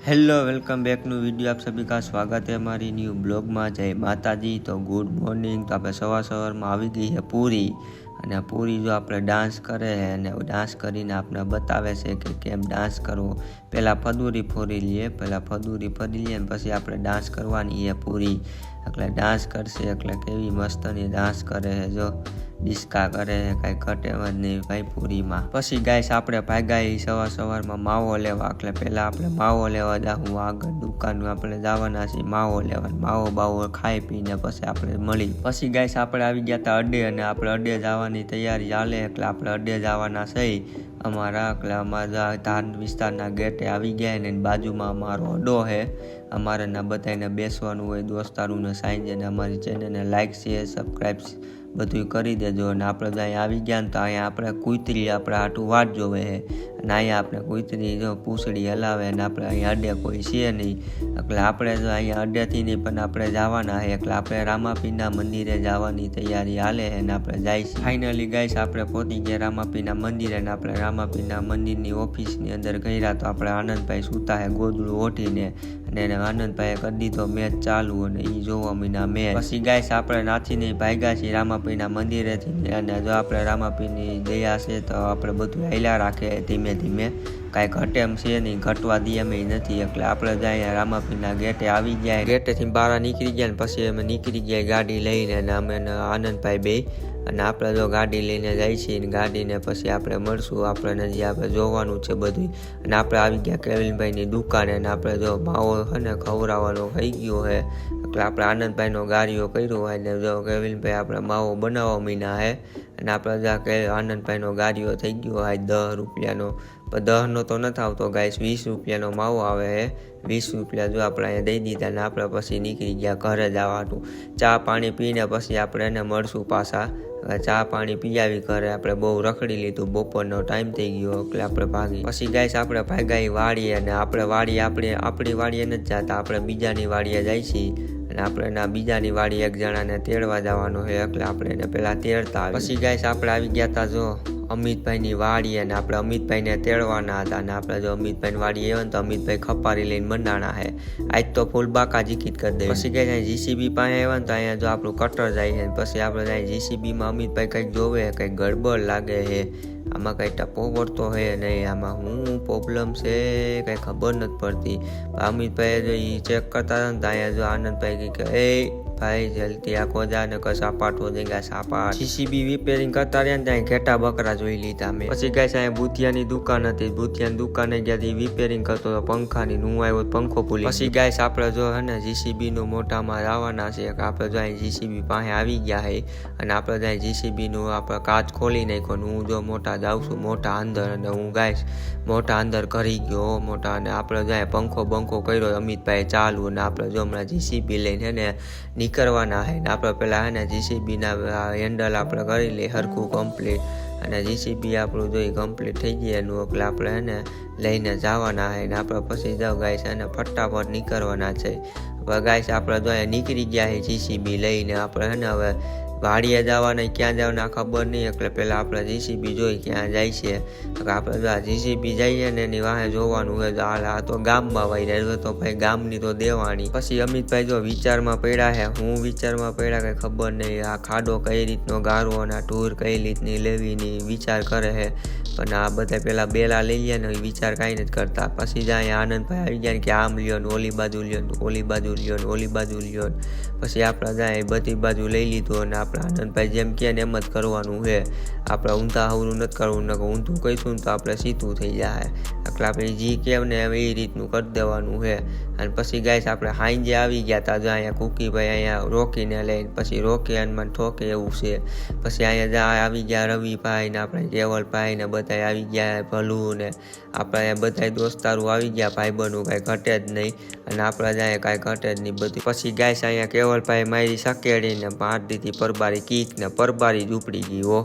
Hello welcome બેકનું video આપ સભી કા સ્વાગત હે મારી ન્યૂ બ્લોગમાં જય માતાજી તો ગુડ મોર્નિંગ તો આપણે સવાર સવારમાં આવી ગઈ છે પૂરી અને પૂરી જો આપણે ડાન્સ કરે છે અને ડાન્સ કરીને આપણે બતાવે છે કે કેમ ડાન્સ કરવો પહેલાં ફદુરી ફોરી લઈએ પહેલાં ફદુરી ફરી લઈએ પછી આપણે ડાન્સ કરવાની એ પૂરી એટલે ડાન્સ કરશે એટલે કેવી મસ્તની ડાન્સ કરે છે જો ડિસ્કા કરે, કાંઈ ઘટે નહીં ભાઈ પૂરીમાં. પછી ગાઈસ આપણે ભાગ્યા સવાર સવારમાં માવો લેવા. એટલે પહેલાં આપણે માવો લેવા જાઉં આગળ દુકાન આપણે જવાના છીએ માવો લેવા. માવો બાવો ખાઈ પીને પછી આપણે મળી. પછી ગાઈસ આપણે આવી ગયા હતા અડે અને આપણે અડે જવાની તૈયારી ચાલે. એટલે આપણે અડે જવાના છે અમારા એટલે અમારા ધાન વિસ્તારના ગેટે આવી ગયા ને બાજુમાં અમારો અડો છે અમારે બધાને બેસવાનું હોય, દોસ્તારોને સાંજે ને અમારી ચેનલને લાઈક શેર સબસ્ક્રાઈબ બધું કરી દેજો અને આપણે ત્યાં આવી ગયા ને તો અહીંયા આપણે કુતરી, આપણે આટું વાટ જોવે છે. અને અહીંયા આપણે કુતરી જો પૂછડી હલાવે ને આપણે અહીંયા અડે કોઈ છે નહીં. એટલે આપણે જો અહીંયા અડેથી નહીં, પણ આપણે જવાના છે એટલે આપણે રામાપીના મંદિરે જવાની તૈયારી હાલે છે ને આપણે જાય ફાઇનલી ગાઈશ આપણે પહોંચી ગયા રામાપીના મંદિરે અને આપણે રામાપીના મંદિરની ઓફિસની અંદર ગયા તો આપણે આનંદભાઈ સૂતા છે ગોદડું ઓઠીને અને એને આનંદભાઈએ કરી દીધો મેચ ચાલુ અને એ જોવા મીના મેચ. પછી ગાઈશ આપણે નાથીને ભાગ્યા છીએ રામાપીના મંદિરેથી અને જો આપણે રામાપીની દયા છે તો આપણે બધું હેલા રાખે ધીમે ધીમે કાંઈ ઘટે એમ છે નહીં, ઘટવા દે એમ નથી. એટલે આપણે જ અહીંયા રામાપીના ગેટે આવી ગયા. ગેટેથી બહાર નીકળી ગયા ને પછી અમે નીકળી ગયા ગાડી લઈને અને અમે આનંદભાઈ બે. અને આપણે જો ગાડી લઈને જાય છીએ ગાડીને પછી આપણે મળશું. આપણે જે આપણે જોવાનું છે બધું. અને આપણે આવી ગયા કેવિનભાઈની દુકાને અને આપણે જો માવો છે ને ખવડાવવાનો થઈ ગયો છે. આપણે આનંદભાઈનો ગાડીઓ કર્યો હોય ને જો કેવિનભાઈ આપણે માવો બનાવવા મીના હે અને આપણે જા કે આનંદભાઈનો ગાડીઓ થઈ ગયો હોય દહ રૂપિયાનો. પણ દહનો તો નથી આવતો ગાઈસ, વીસ રૂપિયાનો માવો આવે હે. વીસ રૂપિયા જો આપણે અહીંયા દઈ દીધા ને આપણે પછી નીકળી ગયા ઘરે જવાનું ચા પાણી પીને પછી આપણે એને મળશું પાછા. ચા પાણી પીયાવી ઘરે આપણે બહુ રખડી લીધું, બપોરનો ટાઈમ થઈ ગયો એટલે આપણે ભાગી. પછી ગાઈસ આપણે ભાગાઈ વાળીએ અને આપણે વાડી આપણે આપણી વાડીએ નથી જતા, આપણે બીજાની વાડીએ જાય છીએ. આપણે બીજાની વાડી એક જણાને તેડવા જવાનું હોય, એટલે આપણે એને પહેલાં તેડતા પછી ગાઈસ આપણે આવી ગયા હતા જો અમિતભાઈની વાડી અને આપણે અમિતભાઈને તેડવાના હતા અને આપણે જો અમિતભાઈની વાડી આવ્યો ને તો અમિતભાઈ ખપારી લઈને મંડાણા હે. આજ તો ફૂલ બાકા જીકીત કરી દે પછી કે જાય જીસીબી પાસે આવ્યા ને તો અહીંયા જો આપણું કટર જાય છે પછી આપણે જાય જીસીબીમાં અમિતભાઈ કંઈક જોવે, કંઈક ગડબડ લાગે છે. આમાં કંઈ ટપો પડતો હે નહીં, આમાં શું પ્રોબ્લેમ છે કંઈ ખબર નથી પડતી. અમિતભાઈ એ ચેક કરતા હતા ને તો જો આનંદભાઈ કે, એ ભાઈ, જલ્દી આ જા ને કઈ સાપાટો જઈ ગા સાપાટ. જીસીબી રિપેરિંગ કરતા રહ્યા ને ત્યાં ઘેટા બકરા જોઈ લીધા મેં. પછી ગાય અહીંયા ભૂતિયાની દુકાન હતી, ભૂતિયાની દુકાને ગયા રિપેરિંગ કરતો હતો પંખાની હું આવ્યો પંખો ભૂલી પછી ગાય આપણે જો હે ને જીસીબી નું મોટામાં આવવાના છે કે આપણે જો અહીં જીસીબી પાસે આવી ગયા હે, અને આપણે ત્યાં જીસીબી નું આપણે કાચ ખોલી નાખ્યો હું જો મોટા જાઉં છું મોટા અંદર, અને હું ગાઈશ મોટા અંદર કરી ગયો મોટા અને આપણે જાય પંખો બંખો કર્યો અમિતભાઈ ચાલુ અને આપણે જો હમણાં જીસીબી લઈને ને નીકળવાના હે ને આપણે પેલા હે જીસીબીના હેન્ડલ આપણે કરી લઈએ, હરખું કમ્પ્લીટ અને જીસીબી આપણું જોઈ કમ્પ્લીટ થઈ ગયા એનું એટલે આપણે એને લઈને જવાના હે ને આપણે પછી જાવ ગાઈસ અને ફટાફટ નીકળવાના છે. હવે ગાઈસ આપણે જો નીકળી ગયા છે જીસીબી લઈને, આપણે એને હવે વાડીએ જવાના ક્યાં જવાના ખબર નહીં. એટલે પહેલાં આપણે જીસીબી જોઈ ક્યાં જાય છે. આપણે જો આ જીસીબી જઈએ ને એની વાહે જોવાનું હોય તો હાલ આ તો ગામમાં વહી જાય તો ભાઈ ગામની તો દેવાની પછી અમિતભાઈ જો વિચારમાં પડ્યા છે. હું વિચારમાં પડ્યા કંઈ ખબર નહીં. આ ખાડો કઈ રીતનો ગારો અને આ ટૂર કઈ રીતની લેવીની વિચાર કરે છે. પણ આ બધા પેલા બેલા લઈ લે ને વિચાર કાંઈ નથી કરતા. પછી જાય આનંદભાઈ આવી ગયા ને કે આમ લ્યો ને ઓલી બાજુ લ્યો ને ઓલી બાજુ લ્યો ને ઓલી બાજુ લ્યો ને. પછી આપણે જાય બધી બાજુ લઈ લીધું અને આપણે આનંદભાઈ જેમ કહે ને એમ જ કરવાનું છે. આપણે ઊંધા હવરું નથી કરવું ને ઊંધું કહીશું તો આપણે સીધું થઈ જાય. એટલે આપણે જી કેમ ને એમ એ રીતનું કરી દેવાનું છે. અને પછી ગાઈસ આપણે હાંજે આવી ગયા તા જો અહીંયા કુકીભાઈ અહીંયા રોકીને લઈને પછી રોકી અને મને ઠોકે એવું છે. પછી અહીંયા જા આવી ગયા રવિભાઈ ને આપણે કેવલભાઈ ને બધા આવી ગયા ભલું ને. આપણે બધા દોસ્તારો આવી ગયા, ભાઈ બનવું કાંઈ ઘટે જ નહીં. અને આપણા જાય કાંઈ ઘટે જ નહીં બધું. પછી ગાઈસ અહીંયા કેવલભાઈ મારી સકેડીને માર દીધી, પરબારી કીક ને પરબારી જ ઉપડી ગઈ હો.